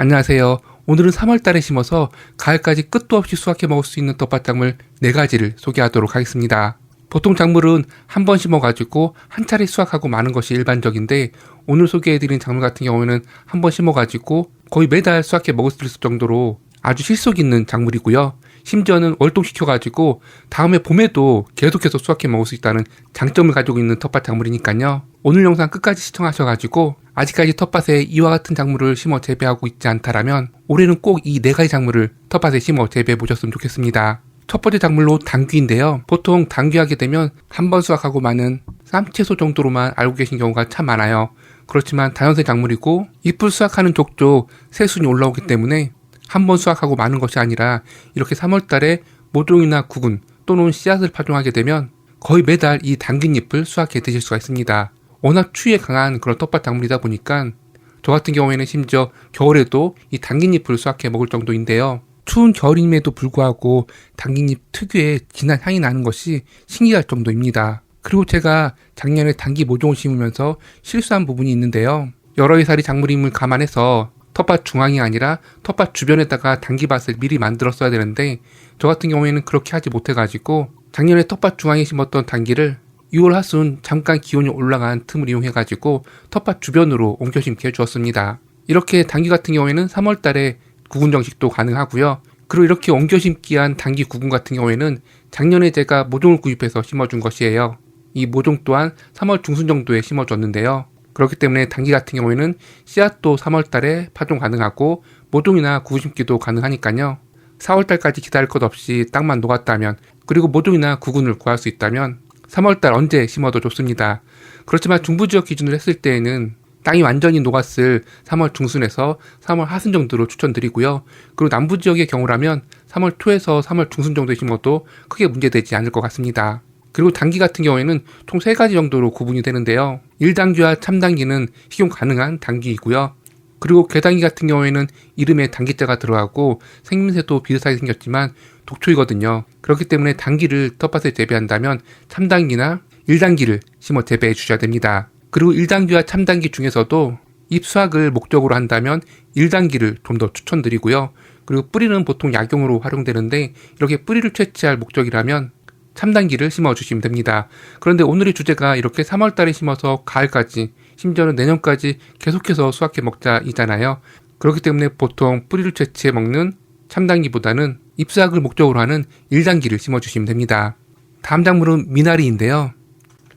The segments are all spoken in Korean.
안녕하세요. 오늘은 3월달에 심어서 가을까지 끝도 없이 수확해 먹을 수 있는 텃밭작물 4가지를 소개하도록 하겠습니다. 보통 작물은 한 번 심어가지고 한 차례 수확하고 마는 것이 일반적인데 오늘 소개해드린 작물 같은 경우에는 한 번 심어가지고 거의 매달 수확해 먹을 수 있을 정도로 아주 실속 있는 작물이고요. 심지어는 월동시켜가지고 다음에 봄에도 계속해서 수확해 먹을 수 있다는 장점을 가지고 있는 텃밭 작물이니까요. 오늘 영상 끝까지 시청하셔가지고 아직까지 텃밭에 이와 같은 작물을 심어 재배하고 있지 않다라면 올해는 꼭 이 네 가지 작물을 텃밭에 심어 재배해 보셨으면 좋겠습니다. 첫 번째 작물로 당귀인데요. 보통 당귀하게 되면 한 번 수확하고 마는 쌈채소 정도로만 알고 계신 경우가 참 많아요. 그렇지만 다연생 작물이고 잎을 수확하는 족족 새순이 올라오기 때문에 한 번 수확하고 마는 것이 아니라 이렇게 3월 달에 모종이나 구근 또는 씨앗을 파종하게 되면 거의 매달 이 당근잎을 수확해 드실 수가 있습니다. 워낙 추위에 강한 그런 텃밭 작물이다 보니까 저 같은 경우에는 심지어 겨울에도 이 당근잎을 수확해 먹을 정도인데요. 추운 겨울임에도 불구하고 당근잎 특유의 진한 향이 나는 것이 신기할 정도입니다. 그리고 제가 작년에 당귀 모종을 심으면서 실수한 부분이 있는데요. 여러 해살이 작물임을 감안해서 텃밭 중앙이 아니라 텃밭 주변에다가 당귀밭을 미리 만들었어야 되는데 저 같은 경우에는 그렇게 하지 못해가지고 작년에 텃밭 중앙에 심었던 당귀를 6월 하순 잠깐 기온이 올라간 틈을 이용해 가지고 텃밭 주변으로 옮겨 심게 해주었습니다. 이렇게 당귀 같은 경우에는 3월 달에 구근 정식도 가능하고요. 그리고 이렇게 옮겨 심기한 당귀 구근 같은 경우에는 작년에 제가 모종을 구입해서 심어준 것이에요. 이 모종 또한 3월 중순 정도에 심어줬는데요. 그렇기 때문에 당귀 같은 경우에는 씨앗도 3월 달에 파종 가능하고 모종이나 구근 심기도 가능하니까요. 4월 달까지 기다릴 것 없이 땅만 녹았다면 그리고 모종이나 구근을 구할 수 있다면 3월달 언제 심어도 좋습니다. 그렇지만 중부 지역 기준으로 했을 때에는 땅이 완전히 녹았을 3월 중순에서 3월 하순 정도로 추천드리고요. 그리고 남부 지역의 경우라면 3월 초에서 3월 중순 정도에 심어도 크게 문제되지 않을 것 같습니다. 그리고 단기 같은 경우에는 총 3가지 정도로 구분이 되는데요. 1단기와 참단기는 식용 가능한 단기이고요. 그리고 괴단기 같은 경우에는 이름에 단기자가 들어가고 생김새도 비슷하게 생겼지만 독초이거든요. 그렇기 때문에 단기를 텃밭에 재배한다면 참단기나 1단기를 심어 재배해 주셔야 됩니다. 그리고 1단기와 참단기 중에서도 잎 수확을 목적으로 한다면 1단기를 좀 더 추천드리고요. 그리고 뿌리는 보통 약용으로 활용되는데 이렇게 뿌리를 채취할 목적이라면 참단기를 심어 주시면 됩니다. 그런데 오늘의 주제가 이렇게 3월 달에 심어서 가을까지 심지어는 내년까지 계속해서 수확해 먹자이잖아요. 그렇기 때문에 보통 뿌리를 채취해 먹는 참단기보다는 잎사학을 목적으로 하는 1단기를 심어주시면 됩니다. 다음 작물은 미나리인데요.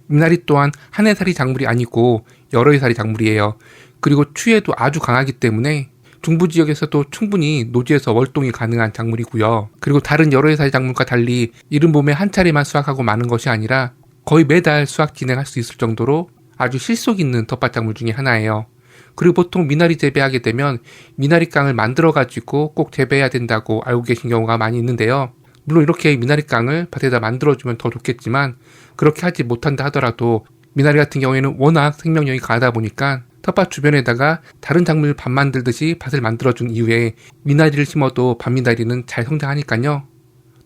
미나리 또한 한 해살이 작물이 아니고 여러 해살이 작물이에요. 그리고 추위에도 아주 강하기 때문에 중부 지역에서도 충분히 노지에서 월동이 가능한 작물이고요. 그리고 다른 여러 해살이 작물과 달리 이른 봄에 한 차례만 수확하고 마는 것이 아니라 거의 매달 수확 진행할 수 있을 정도로 아주 실속 있는 텃밭 작물 중에 하나예요. 그리고 보통 미나리 재배하게 되면 미나리 깡을 만들어 가지고 꼭 재배해야 된다고 알고 계신 경우가 많이 있는데요. 물론 이렇게 미나리 깡을 밭에다 만들어주면 더 좋겠지만 그렇게 하지 못한다 하더라도 미나리 같은 경우에는 워낙 생명력이 강하다 보니까 텃밭 주변에다가 다른 작물 밭 만들듯이 밭을 만들어준 이후에 미나리를 심어도 밭미나리는 잘 성장하니까요.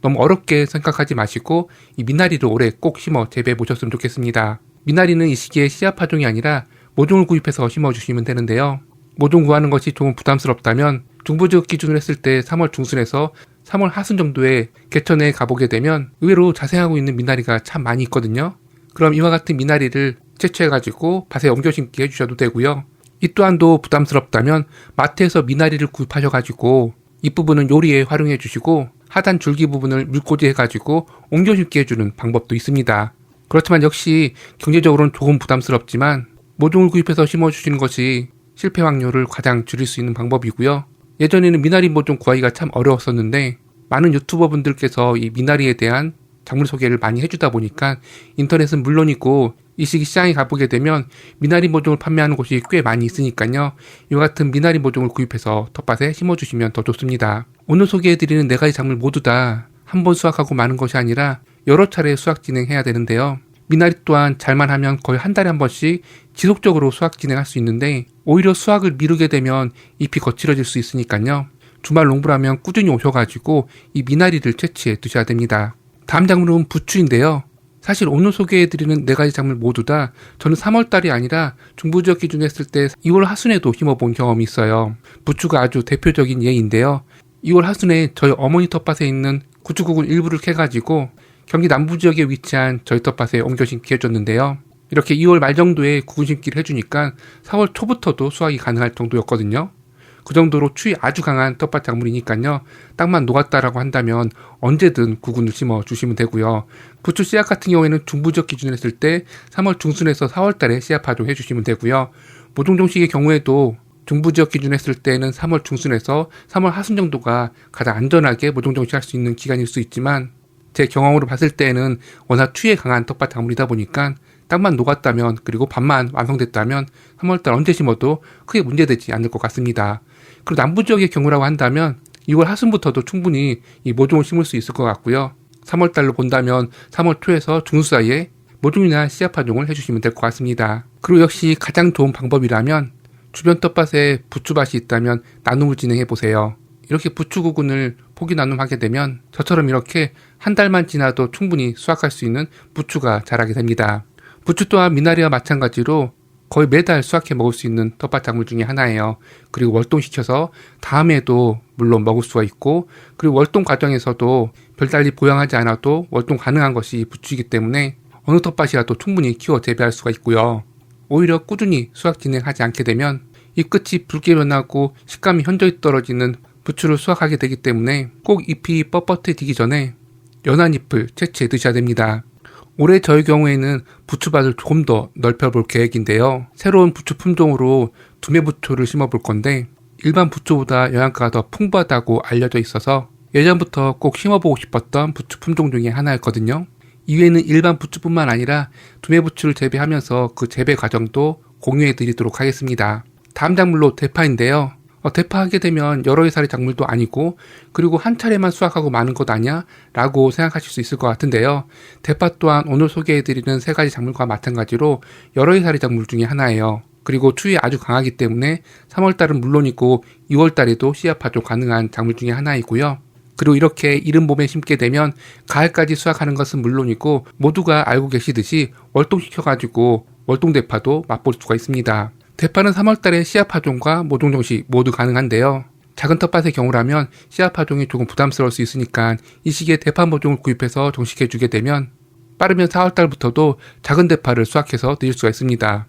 너무 어렵게 생각하지 마시고 이 미나리를 올해 꼭 심어 재배해 보셨으면 좋겠습니다. 미나리는 이 시기에 씨앗 파종이 아니라 모종을 구입해서 심어주시면 되는데요. 모종 구하는 것이 조금 부담스럽다면 중부지역 기준으로 했을 때 3월 중순에서 3월 하순 정도에 개천에 가보게 되면 의외로 자생하고 있는 미나리가 참 많이 있거든요. 그럼 이와 같은 미나리를 채취해가지고 밭에 옮겨 심기 해주셔도 되고요. 이 또한도 부담스럽다면 마트에서 미나리를 구입하셔가지고 잎부분은 요리에 활용해 주시고 하단 줄기 부분을 물꽂이 해가지고 옮겨 심기 해주는 방법도 있습니다. 그렇지만 역시 경제적으로는 조금 부담스럽지만 모종을 구입해서 심어주시는 것이 실패 확률을 가장 줄일 수 있는 방법이고요. 예전에는 미나리 모종 구하기가 참 어려웠었는데 많은 유튜버 분들께서 이 미나리에 대한 작물 소개를 많이 해주다 보니까 인터넷은 물론이고 이 시기 시장에 가보게 되면 미나리 모종을 판매하는 곳이 꽤 많이 있으니까요. 이 같은 미나리 모종을 구입해서 텃밭에 심어주시면 더 좋습니다. 오늘 소개해드리는 네 가지 작물 모두 다 한 번 수확하고 마는 것이 아니라 여러 차례 수확 진행해야 되는데요. 미나리 또한 잘만 하면 거의 한 달에 한 번씩 지속적으로 수확 진행할 수 있는데 오히려 수확을 미루게 되면 잎이 거칠어질 수 있으니까요. 주말 농부라면 꾸준히 오셔가지고 이 미나리를 채취해 두셔야 됩니다. 다음 작물은 부추인데요. 사실 오늘 소개해드리는 네 가지 작물 모두 다 저는 3월달이 아니라 중부지역 기준 했을 때 2월 하순에도 심어본 경험이 있어요. 부추가 아주 대표적인 예인데요. 2월 하순에 저희 어머니 텃밭에 있는 구추국을 일부를 캐가지고 경기 남부 지역에 위치한 저희 텃밭에 옮겨 심기 해줬는데요. 이렇게 2월 말 정도에 구근 심기를 해주니까 4월 초부터도 수확이 가능할 정도였거든요. 그 정도로 추위 아주 강한 텃밭 작물이니까요. 땅만 녹았다라고 한다면 언제든 구근을 심어 주시면 되고요. 부추 씨앗 같은 경우에는 중부적 기준으로 했을 때 3월 중순에서 4월 달에 씨앗 파종해 주시면 되고요. 모종종식의 경우에도 중부 지역 기준 했을 때는 3월 중순에서 3월 하순 정도가 가장 안전하게 모종종식할 수 있는 기간일 수 있지만 제 경험으로 봤을 때는 워낙 추위에 강한 텃밭 작물이다 보니까 땅만 녹았다면 그리고 밤만 완성됐다면 3월달 언제 심어도 크게 문제되지 않을 것 같습니다. 그리고 남부 지역의 경우라고 한다면 6월 하순부터도 충분히 이 모종을 심을 수 있을 것 같고요. 3월달로 본다면 3월 초에서 중순 사이에 모종이나 씨앗 파종을 해주시면 될 것 같습니다. 그리고 역시 가장 좋은 방법이라면 주변 텃밭에 부추밭이 있다면 나눔을 진행해 보세요. 이렇게 부추 구근을 포기 나눔하게 되면 저처럼 이렇게 한 달만 지나도 충분히 수확할 수 있는 부추가 자라게 됩니다. 부추 또한 미나리와 마찬가지로 거의 매달 수확해 먹을 수 있는 텃밭 작물 중에 하나예요. 그리고 월동시켜서 다음에도 물론 먹을 수가 있고 그리고 월동 과정에서도 별달리 보양하지 않아도 월동 가능한 것이 부추이기 때문에 어느 텃밭이라도 충분히 키워 재배할 수가 있고요. 오히려 꾸준히 수확 진행하지 않게 되면 잎 끝이 붉게 변하고 식감이 현저히 떨어지는 부추를 수확하게 되기 때문에 꼭 잎이 뻣뻣해지기 전에 연한 잎을 채취해 드셔야 됩니다. 올해 저희 경우에는 부추밭을 조금 더 넓혀볼 계획인데요. 새로운 부추 품종으로 두메 부추를 심어볼 건데 일반 부추보다 영양가가 더 풍부하다고 알려져 있어서 예전부터 꼭 심어보고 싶었던 부추 품종 중에 하나였거든요. 이외에는 일반 부추뿐만 아니라 두메 부추를 재배하면서 그 재배 과정도 공유해 드리도록 하겠습니다. 다음 작물로 대파인데요. 어, 대파하게 되면 여러 해살의 작물도 아니고 그리고 한 차례만 수확하고 마는 것 아니야? 라고 생각하실 수 있을 것 같은데요. 대파 또한 오늘 소개해드리는 세 가지 작물과 마찬가지로 여러 해살의 작물 중에 하나예요. 그리고 추위 아주 강하기 때문에 3월달은 물론이고 2월달에도 씨앗 파종 가능한 작물 중에 하나이고요. 그리고 이렇게 이른 봄에 심게 되면 가을까지 수확하는 것은 물론이고 모두가 알고 계시듯이 월동시켜가지고 월동대파도 맛볼 수가 있습니다. 대파는 3월달에 씨앗 파종과 모종 정식 모두 가능한데요. 작은 텃밭의 경우라면 씨앗 파종이 조금 부담스러울 수 있으니까 이 시기에 대파 모종을 구입해서 정식해 주게 되면 빠르면 4월달부터도 작은 대파를 수확해서 드실 수가 있습니다.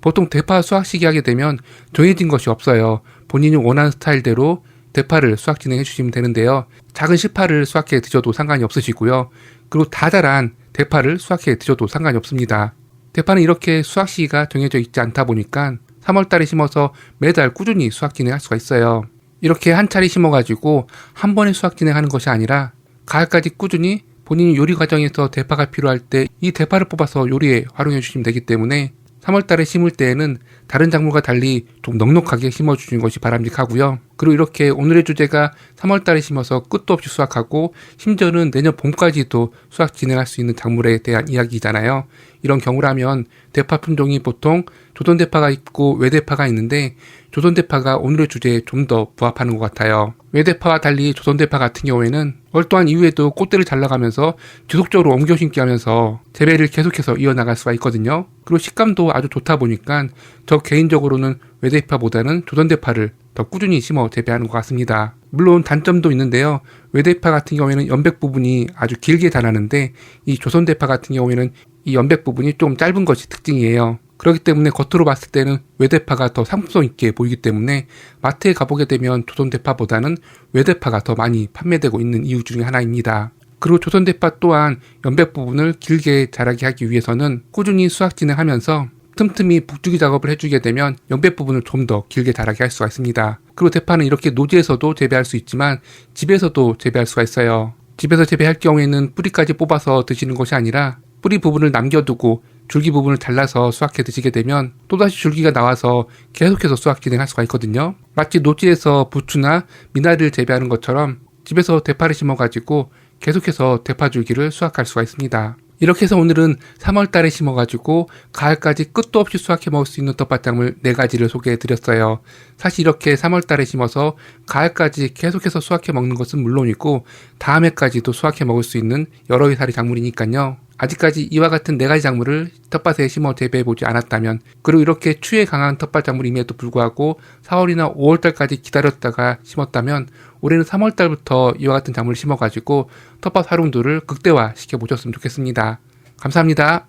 보통 대파 수확 시기 하게 되면 정해진 것이 없어요. 본인이 원하는 스타일대로 대파를 수확 진행해 주시면 되는데요. 작은 실파를 수확해 드셔도 상관이 없으시고요. 그리고 다 자란 대파를 수확해 드셔도 상관이 없습니다. 대파는 이렇게 수확 시기가 정해져 있지 않다 보니까 3월 달에 심어서 매달 꾸준히 수확 진행할 수가 있어요. 이렇게 한 차례 심어가지고 한 번에 수확 진행하는 것이 아니라 가을까지 꾸준히 본인이 요리 과정에서 대파가 필요할 때 이 대파를 뽑아서 요리에 활용해 주시면 되기 때문에 3월 달에 심을 때에는 다른 작물과 달리 좀 넉넉하게 심어주시는 것이 바람직하고요. 그리고 이렇게 오늘의 주제가 3월 달에 심어서 끝도 없이 수확하고 심지어는 내년 봄까지도 수확 진행할 수 있는 작물에 대한 이야기잖아요. 이런 경우라면 대파 품종이 보통 조선대파가 있고 외대파가 있는데 조선대파가 오늘의 주제에 좀 더 부합하는 것 같아요. 외대파와 달리 조선대파 같은 경우에는 월동한 이후에도 꽃대를 잘라가면서 지속적으로 옮겨 심기 하면서 재배를 계속해서 이어나갈 수가 있거든요. 그리고 식감도 아주 좋다 보니까 저 개인적으로는 외대파보다는 조선대파를 더 꾸준히 심어 재배하는 것 같습니다. 물론 단점도 있는데요. 외대파 같은 경우에는 연백 부분이 아주 길게 자라는데 이 조선대파 같은 경우에는 이 연백 부분이 좀 짧은 것이 특징이에요. 그렇기 때문에 겉으로 봤을 때는 외대파가 더 상품성 있게 보이기 때문에 마트에 가보게 되면 조선대파보다는 외대파가 더 많이 판매되고 있는 이유 중에 하나입니다. 그리고 조선대파 또한 연백 부분을 길게 자라게 하기 위해서는 꾸준히 수확 진행하면서 틈틈이 북주기 작업을 해주게 되면 연백 부분을 좀 더 길게 자라게 할 수가 있습니다. 그리고 대파는 이렇게 노지에서도 재배할 수 있지만 집에서도 재배할 수가 있어요. 집에서 재배할 경우에는 뿌리까지 뽑아서 드시는 것이 아니라 뿌리 부분을 남겨두고 줄기 부분을 잘라서 수확해 드시게 되면 또다시 줄기가 나와서 계속해서 수확 진행할 수가 있거든요. 마치 노지에서 부추나 미나리를 재배하는 것처럼 집에서 대파를 심어가지고 계속해서 대파 줄기를 수확할 수가 있습니다. 이렇게 해서 오늘은 3월 달에 심어가지고 가을까지 끝도 없이 수확해 먹을 수 있는 텃밭작물 4가지를 소개해 드렸어요. 사실 이렇게 3월 달에 심어서 가을까지 계속해서 수확해 먹는 것은 물론이고 다음 해까지도 수확해 먹을 수 있는 여러 해살이 작물이니까요. 아직까지 이와 같은 네 가지 작물을 텃밭에 심어 재배해 보지 않았다면 그리고 이렇게 추위에 강한 텃밭 작물임에도 불구하고 4월이나 5월달까지 기다렸다가 심었다면 올해는 3월달부터 이와 같은 작물을 심어가지고 텃밭 활용도를 극대화 시켜 보셨으면 좋겠습니다. 감사합니다.